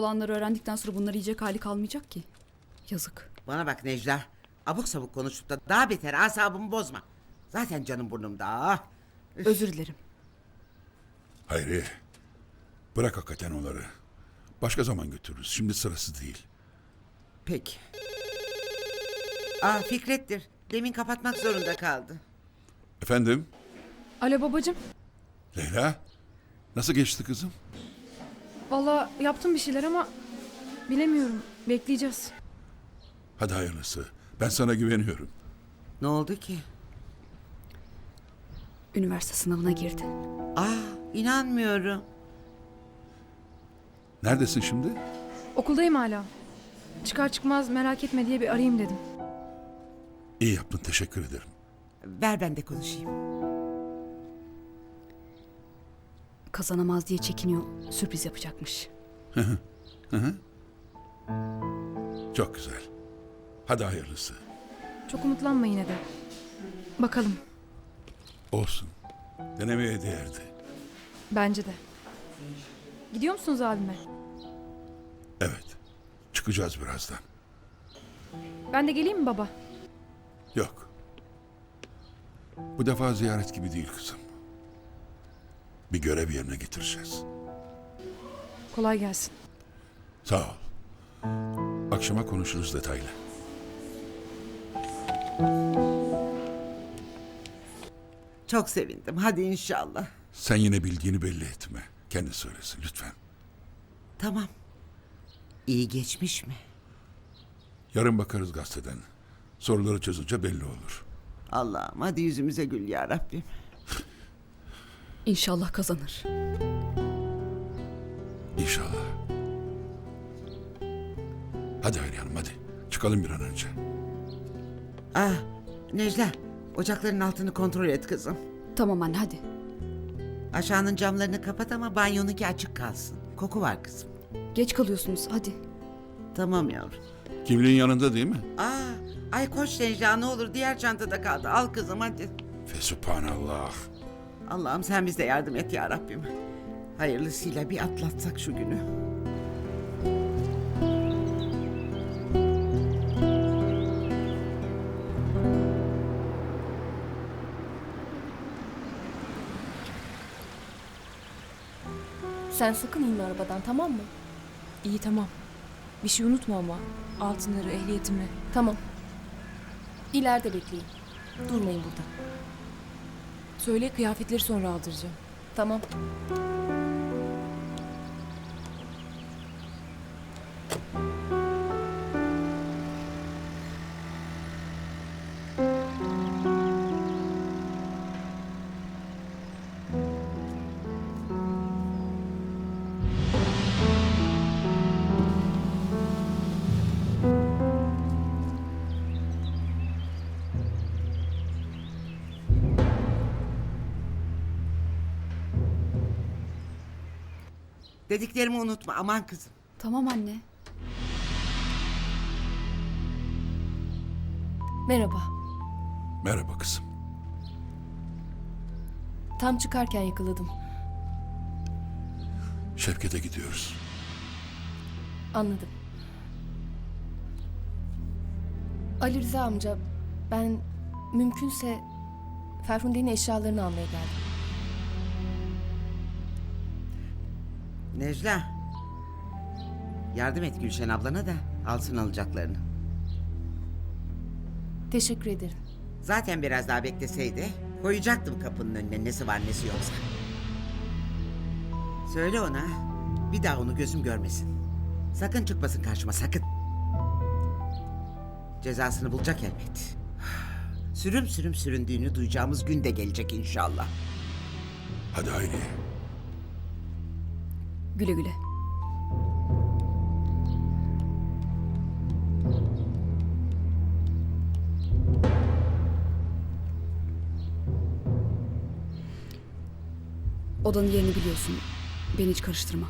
olanları öğrendikten sonra bunları yiyecek hali kalmayacak ki. Yazık. Bana bak Necla. Abuk sabuk konuşup da daha beter asabımı bozma. Zaten canım burnumda. ah. Özür dilerim. Hayri. Bırak hakikaten onları. Başka zaman götürürüz. Şimdi sırası değil. Peki. Aa Fikret'tir. Demin kapatmak zorunda kaldı. Efendim? Alo babacığım. Leyla? Nasıl geçti kızım? Valla yaptım bir şeyler ama bilemiyorum. Bekleyeceğiz. Hadi hayırlısı. Ben sana güveniyorum. Ne oldu ki? Üniversite sınavına girdi. Aa inanmıyorum. Neredesin şimdi? Okuldayım hala. Çıkar çıkmaz merak etme diye bir arayayım dedim. İyi yaptın. Teşekkür ederim. Ver ben de konuşayım. Kazanamaz diye çekiniyor. Sürpriz yapacakmış. Çok güzel. Hadi hayırlısı. Çok umutlanma yine de. Bakalım. Olsun. Denemeye değerdi. Bence de. Gidiyor musunuz abime? Evet. Çıkacağız birazdan. Ben de geleyim mi baba? Yok. Bu defa ziyaret gibi değil kızım. Bir görev yerine getireceğiz. Kolay gelsin. Sağ ol. Akşama konuşuruz detaylı. Çok sevindim. Hadi inşallah. Sen yine bildiğini belli etme. Kendi söylesin lütfen. Tamam. İyi geçmiş mi? Yarın bakarız gazeteden. Soruları çözünce belli olur. Allah'ım hadi yüzümüze gül ya Rabbim. İnşallah kazanır. İnşallah. Hadi Hayri Hanım hadi. Çıkalım bir an önce. Ah Necla ocakların altını kontrol et kızım. Tamam anne hadi. Aşağının camlarını kapat ama banyonunki açık kalsın. Koku var kızım. Geç kalıyorsunuz hadi. Tamam yavrum. Kimliğin yanında değil mi? Aa, ay koş Necla ne olur diğer çantada kaldı. Al kızım hadi. Fesubhanallah. Allah'ım sen bize yardım et ya Rabbim. Hayırlısıyla bir atlatsak şu günü. Sen sakın inme arabadan tamam mı? İyi tamam. Bir şey unutma ama. Altınları, ehliyetimi. Tamam. İleride bekleyin. Durmayın burada. Söyle kıyafetleri sonra aldıracağım. Tamam. Dediklerimi unutma aman kızım. Tamam anne. Merhaba. Merhaba kızım. Tam çıkarken yakaladım. Şevket'e gidiyoruz. Anladım. Ali Rıza amca, ben mümkünse Ferhunde'nin eşyalarını almaya geldim. Necla. Yardım et Gülşen ablana da alsın alacaklarını. Teşekkür ederim. Zaten biraz daha bekleseydi koyacaktım kapının önüne nesi var nesi yoksa. Söyle ona bir daha onu gözüm görmesin. Sakın çıkmasın karşıma sakın. Cezasını bulacak elbet. Sürüm sürüm süründüğünü duyacağımız gün de gelecek inşallah. Hadi Hayri. Güle güle. Odanın yerini biliyorsun. Beni hiç karıştırma.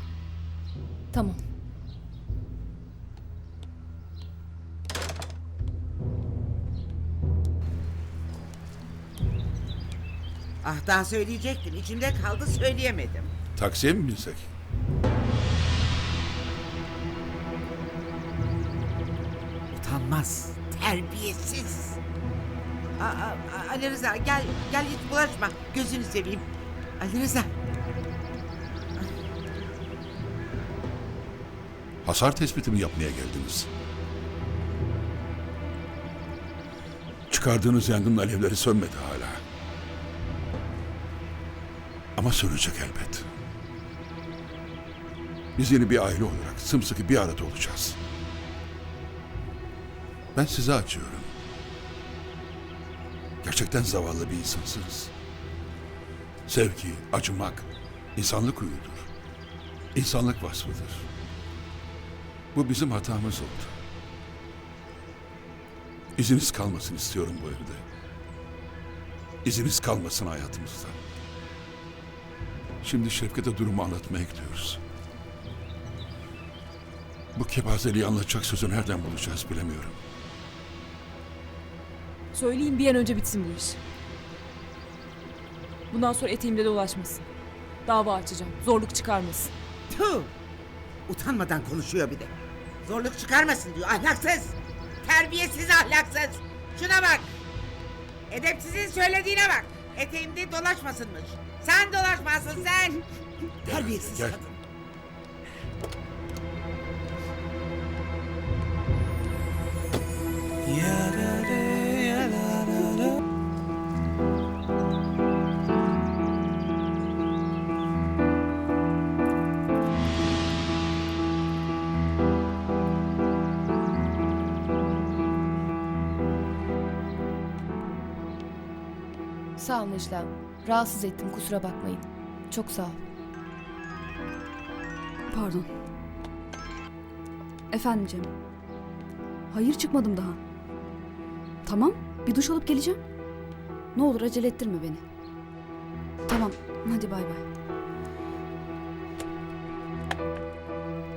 Tamam. Ah daha söyleyecektim. İçimde kaldı söyleyemedim. Taksiye mi binsek? Utanmaz, terbiyesiz. Aa, aa, Ali Rıza gel, gel hiç bulaşma. Gözünü seveyim. Ali Rıza. Hasar tespiti mi yapmaya geldiniz? Çıkardığınız yangının alevleri sönmedi hala. Ama sönecek elbet. Biz yeni bir aile olarak sımsıkı bir arada olacağız. Ben size açıyorum. Gerçekten zavallı bir insansınız. Sevgi, acımak, insanlık huyudur. İnsanlık vasfıdır. Bu bizim hatamız oldu. İziniz kalmasın istiyorum bu evde. İziniz kalmasın hayatımızda. Şimdi Şevket'e durumu anlatmaya gidiyoruz. Bu kepazeliği anlatacak sözü nereden bulacağız bilemiyorum. Söyleyin bir an önce bitsin bu iş. Bundan sonra eteğimde dolaşmasın. Dava açacağım. Zorluk çıkarmasın. Tüh! Utanmadan konuşuyor bir de. Zorluk çıkarmasın diyor. Ahlaksız. Terbiyesiz ahlaksız. Şuna bak. Edepsizin söylediğine bak. Eteğimde dolaşmasınmış. Sen dolaşmasın sen. Terbiyesiz Gel. kadın. Sağ ol Necla. Rahatsız ettim kusura bakmayın. Çok sağ ol. Pardon. Efendim Cem. Hayır çıkmadım daha. Tamam bir duş alıp geleceğim. Ne olur acele ettirme beni. Tamam hadi bay bay.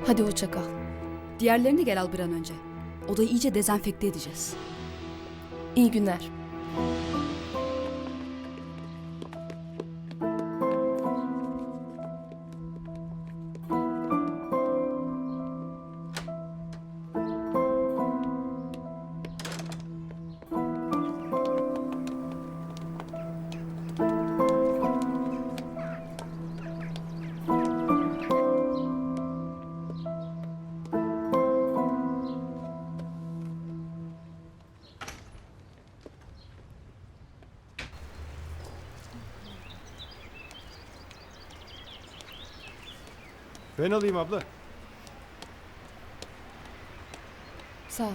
Hadi hoşça kal. Diğerlerini gel al bir an önce. Odayı iyice dezenfekte edeceğiz. İyi günler. Ben alayım abla. Sağ ol.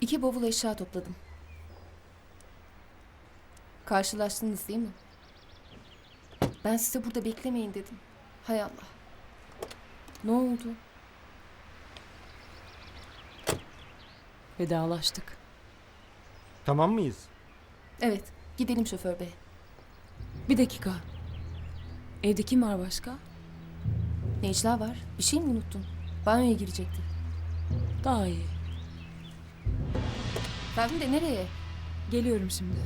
İki bavul eşya topladım. Karşılaştınız değil mi? Ben size burada beklemeyin dedim. Hay Allah. Ne oldu? Vedalaştık. Tamam mıyız? Evet, gidelim şoför bey. Bir dakika. Evde kim var başka? Necla var. Bir şey mi unuttun? Banyoya girecekti. Daha iyi. Ben de nereye? Geliyorum şimdi.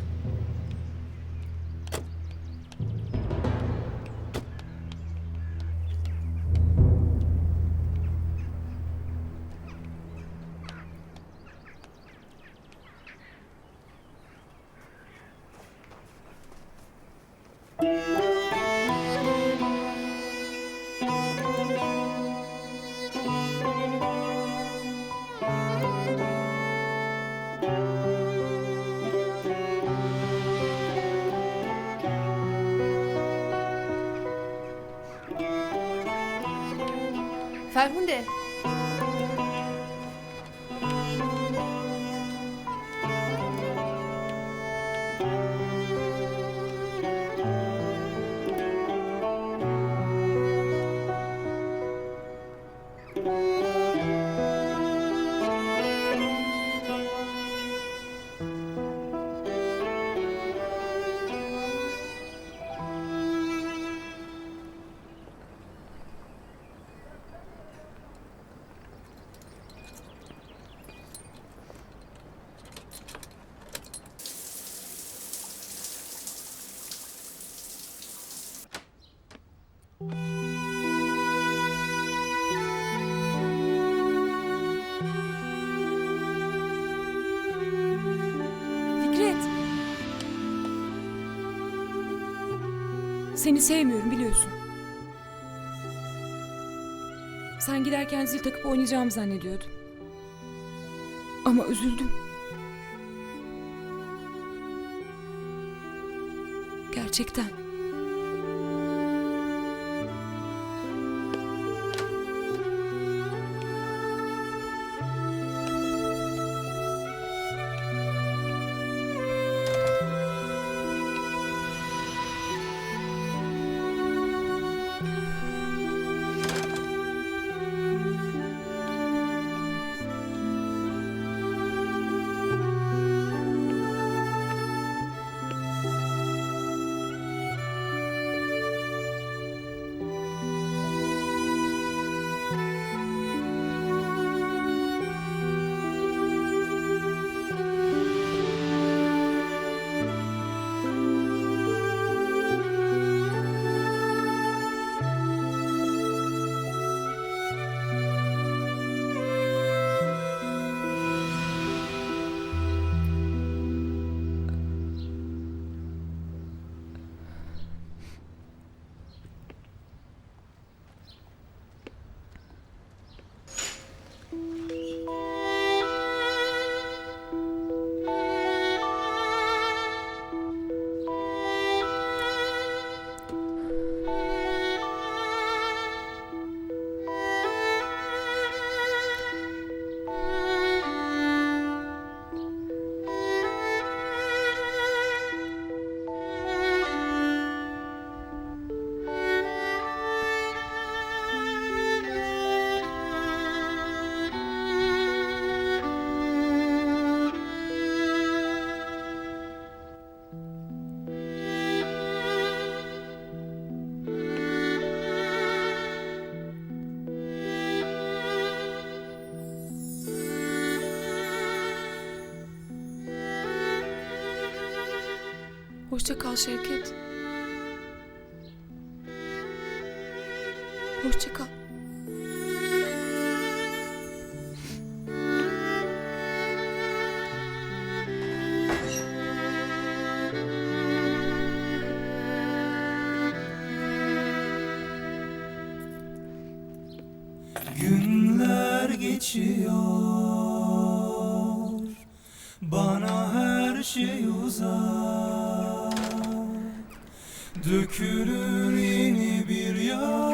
Ferhunde. Fikret. Seni sevmiyorum biliyorsun. Sen giderken zil takıp oynayacağımı zannediyordum. Ama üzüldüm. Gerçekten. Hoşça kal Şevket. Hoşça kal. Günler geçiyor Bana her şey uzak Dökülür yeni bir yaprak